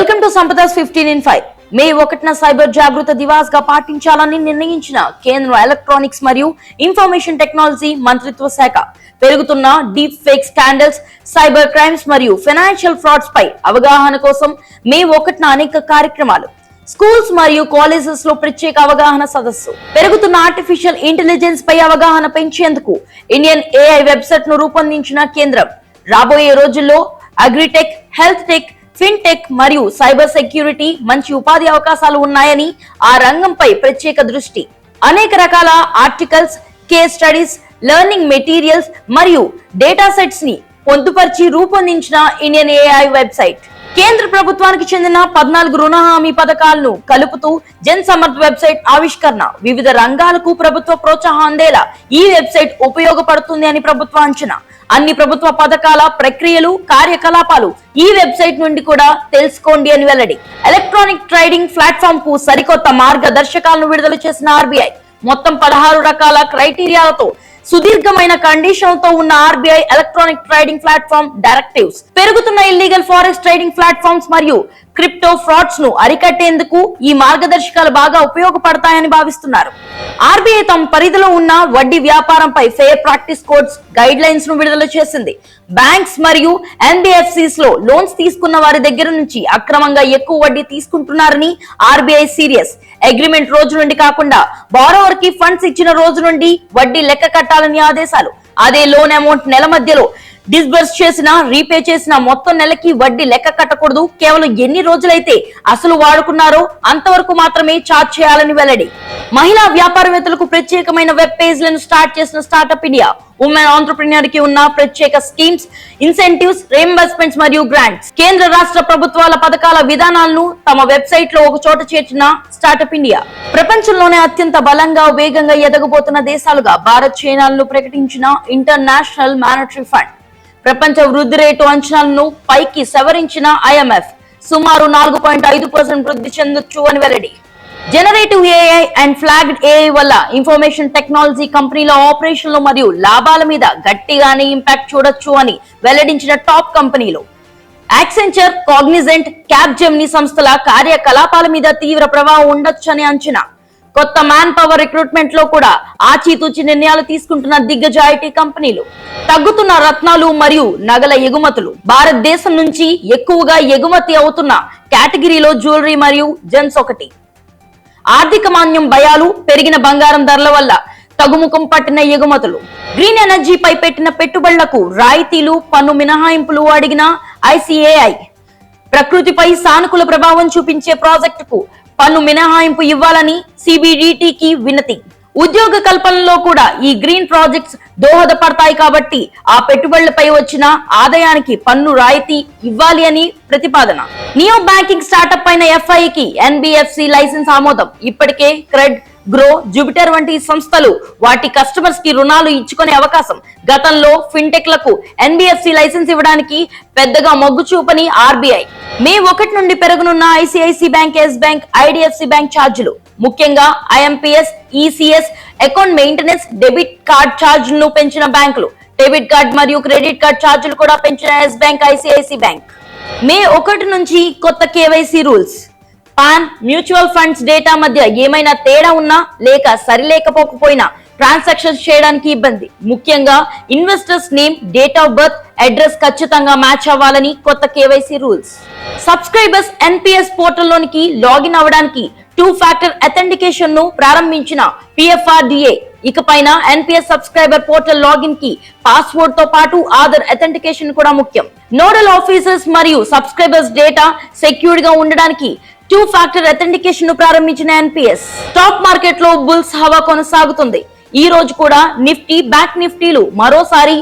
Welcome to Sampadas fifteen in five May ఒకటిన cyber జాగృత దివాస్గా పాటించాలని నిర్ణయించిన కేంద్ర ఎలక్ట్రానిక్స్ మరియు ఇన్ఫర్మేషన్ టెక్నాలజీ మంత్రిత్వ శాఖ. పెరుగుతున్న deep fake scandals cyber crimes మరియు ఫైనాన్షియల్ ఫ్రాడ్స్ పై అవగాహన కోసం మే ఒకటిన అనేక కార్యక్రమాలు. స్కూల్స్ మరియు కాలేజెస్లో ప్రత్యేక అవగాహన సదస్సు. పెరుగుతున్న ఆర్టిఫిషియల్ ఇంటెలిజెన్స్ పై అవగాహన పెంచేందుకు ఇండియన్ ఏఐ వెబ్సైట్ను రూపొందించిన కేంద్రం. రాబోయే రోజుల్లో అగ్రిటెక్ హెల్త్ టెక్ ఫిన్టెక్ మరియు సైబర్ సెక్యూరిటీ మంచి ఉపాధి అవకాశాలు ఉన్నాయని ఆ రంగంపై ప్రత్యేక దృష్టి. అనేక రకాల articles case studies learning materials మరియు డేటా సెట్స్ని పొందుపరిచి రూపొందించిన ఇండియన్ ఏఐ వెబ్సైట్. కేంద్ర ప్రభుత్వానికి చెందిన పద్నాలుగు రుణ హామీ పథకాలను కలుపుతూ జన్ సమర్థ్ వెబ్సైట్ ఆవిష్కరణ. వివిధ రంగాలకు ప్రభుత్వ ప్రోత్సాహం అందేలా ఈ వెబ్సైట్ ఉపయోగపడుతుంది అని ప్రభుత్వ అంచనా. అన్ని ప్రభుత్వ పథకాల ప్రక్రియలు కార్యకలాపాలు ఈ వెబ్సైట్ నుండి కూడా తెలుసుకోండి అని వెల్లడి. ఎలక్ట్రానిక్ ట్రేడింగ్ ప్లాట్ఫామ్కు సరికొత్త మార్గదర్శకాలను విడుదల చేసిన ఆర్బీఐ. మొత్తం పదహారు రకాల క్రైటీరియాలతో సుదీర్ఘమైన కండిషన్తో ఉన్న RBI electronic trading platform directives పెరుగుతున్న ఇల్లీగల్ ఫారెస్ట్ ట్రేడింగ్ ప్లాట్ఫామ్స్ మరియు క్రిప్టో ఫ్రాడ్స్ను అరికట్టేందుకు ఈ మార్గదర్శకాలు బాగా ఉపయోగపడతాయని భావిస్తున్నారు. ఆర్బీఐ తమ పరిధిలో ఉన్న వడ్డీ వ్యాపారంపై ఫెయిర్ ప్రాక్టీస్ కోడ్స్ గైడ్ లైన్స్ను విడుదల చేసింది. బ్యాంక్స్ మరియు ఎన్బిఎఫ్సిస్లో లోన్స్ తీసుకున్న వారి దగ్గర నుంచి అక్రమంగా ఎక్కువ వడ్డీ తీసుకుంటున్నారని ఆర్బీఐ సీరియస్. అగ్రిమెంట్ రోజు నుండి కాకుండా బారోవర్కి ఫండ్స్ ఇచ్చిన రోజు నుండి వడ్డీ లెక్క కట్టాలని ఆదేశాలు. అదే లోన్ అమౌంట్ నెల మధ్యలో డిస్బర్స్ చేసిన రీపే చేసిన మొత్తం నెలకి వడ్డీ లెక్క కట్టకూడదు. కేవలం ఎన్ని రోజులైతే అసలు వాడుకున్నారో అంతవరకు మాత్రమే చార్జ్ చేయాలని వెల్లడి. మహిళా వ్యాపారవేత్తలకు ప్రత్యేకమైన వెబ్ పేజ్లను స్టార్ట్ చేసిన స్టార్టప్ ఇండియా ఉమెన్ ఆంటర్ప్రినర్కి ఉన్న ప్రత్యేక స్కీమ్స్ ఇన్సెంటివ్స్ రీఎంబర్స్మెంట్స్ మరియు గ్రాంట్స్ కేంద్ర రాష్ట్ర ప్రభుత్వాల పథకాల విధానాలను తమ వెబ్సైట్లో ఒక చోట చేర్చిన స్టార్టప్ ఇండియా ప్రపంచంలోనే అత్యంత బలంగా వేగంగా ఎదగబోతున్న దేశాలుగా భారత్ చైనాలను ప్రకటించిన ఇంటర్నేషనల్ మానిటరీ ఫండ్ ప్రపంచ వృద్ధి రేటు అంచనాలను పైకి సవరించిన ఐఎంఎఫ్ సుమారు నాలుగు పాయింట్ ఐదు పర్సెంట్ వృద్ధి చెందొచ్చు అని వెల్లడి. Generative AI and flagged AI వల్ల ఇన్ఫర్మేషన్ టెక్నాలజీ కంపెనీల ఆపరేషన్లు మరియు లాభాల మీద గట్టిగానే ఇంపాక్ట్ చూడొచ్చు అని వెల్లడించిన టాప్ కంపెనీలు యాక్సెంచర్ కాగ్నిజెంట్ క్యాబ్ జెమ్ని సంస్థల కార్యకలాపాల మీద తీవ్ర ప్రభావం ఉండొచ్చని అంచనా. కొత్త మ్యాన్ పవర్ రిక్రూట్మెంట్లో కూడా ఆచితూచి నిర్ణయాలు తీసుకుంటున్న దిగ్గజ ఐటీ కంపెనీలు తగ్గుతున్న రత్నాలు మరియు నగల ఎగుమతులు. భారతదేశం నుంచి ఎక్కువగా ఎగుమతి అవుతున్న కేటగిరీలో జ్యువెలరీ మరియు జెన్స్ ఒకటి. ఆర్థిక మాన్యం భయాలు పెరిగిన బంగారం ధరల వల్ల తగుముఖం పట్టిన ఎగుమతులు. గ్రీన్ ఎనర్జీపై పెట్టిన పెట్టుబడులకు రాయితీలు పన్ను మినహాయింపులు అడిగిన ఐసిఏఐ ప్రకృతిపై సానుకూల ప్రభావం చూపించే ప్రాజెక్టుకు పన్ను మినహాయింపు ఇవ్వాలని సిబిడిటికి వినతి. ఉద్యోగ కల్పనలో కూడా ఈ గ్రీన్ ప్రాజెక్ట్స్ దోహదపడతాయి కాబట్టి ఆ పెట్టుబడులపై వచ్చిన ఆదాయానికి పన్ను రాయితీ ఇవ్వాలి అని ప్రతిపాదన. నియో బ్యాంకింగ్ స్టార్టప్ అయిన ఎఫ్ఐకి ఎన్బిఎఫ్సి లైసెన్స్ ఆమోదం. ఇప్పటికే క్రెడ్ గ్రో జూపిటర్ వంటి సంస్థలు వాటి కస్టమర్స్కి రుణాలు ఇచ్చుకునే అవకాశం. గతంలో ఫిన్టెక్లకు ఎన్బిఎఫ్సి లైసెన్స్ ఇవ్వడానికి పెద్దగా మొగ్గు చూపని ఆర్బీఐ మే ఒకటి నుండి పెరగనున్న ICICI bank Yes bank IDFC bank ఛార్జీలు. ముఖ్యంగా IMPS ECS account maintenance debit card ఛార్జీలను పెంచిన బ్యాంకులు. డెబిట్ కార్డ్ మరియు క్రెడిట్ కార్డ్ ఛార్జీలు కూడా పెంచిన Yes bank ICICI bank. May ఒకటి నుంచి కొత్త KYC rules. PAN mutual funds data మధ్య ఏమైనా తేడా ఉన్నా లేక సరిలేకపోకపోయినా ట్రాన్సాక్షన్స్ చేయడానికి ఇబ్బంది. ముఖ్యంగా investors name date of birth address ఖచ్చితంగా మ్యాచ్ అవ్వాలని కొత్త కేవైసీ రూల్స్. సబ్స్క్రైబర్స్ ఎన్పిఎస్ పోర్టల్లోనికి లాగిన్ అవ్వడానికి టూ ఫ్యాక్టర్ అథెంటికేషన్ను ప్రారంభించిన పిఎఫ్ఆర్డిఏ ఇకపైన ఎన్పిఎస్ సబ్స్క్రైబర్ పోర్టల్ లాగిన్కి పాస్వర్డ్తో పాటు ఆధార్ అథెంటికేషన్ కూడా ముఖ్యం. నోడల్ ఆఫీసర్స్ మరియు సబ్స్క్రైబర్స్ డేటా సెక్యూర్డ్గా ఉండడానికి టూ ఫ్యాక్టర్ అథెంటికేషన్ను ప్రారంభించిన ఎన్పిఎస్ స్టాక్ మార్కెట్లో బుల్స్ హవా కొనసాగుతుంది. ఈ రోజు కూడా నిఫ్టీ బ్యాంక్ నిఫ్టీలు మరోసారి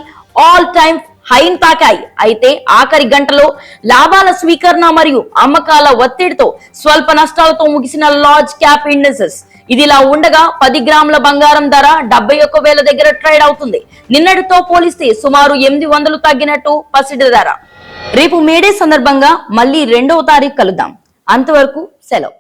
ఆల్ టైమ్ హైన్ తాకాయి అయితే ఆఖరి గంటలో లాభాల స్వీకరణ మరియు అమ్మకాల ఒత్తిడితో స్వల్ప నష్టాలతో ముగిసిన లార్జ్ క్యాప్ ఇండెక్సెస్. ఇదిలా ఉండగా పది గ్రాముల బంగారం ధర డెబ్బై ఒక్క వేల దగ్గర ట్రేడ్ అవుతుంది. నిన్నటితో పోలిస్తే సుమారు ఎనిమిది వందలు తగ్గినట్టు పసిడి ధర. రేపు మేడే సందర్భంగా మళ్ళీ రెండవ తారీఖు కలుద్దాం. అంతవరకు సెలవు.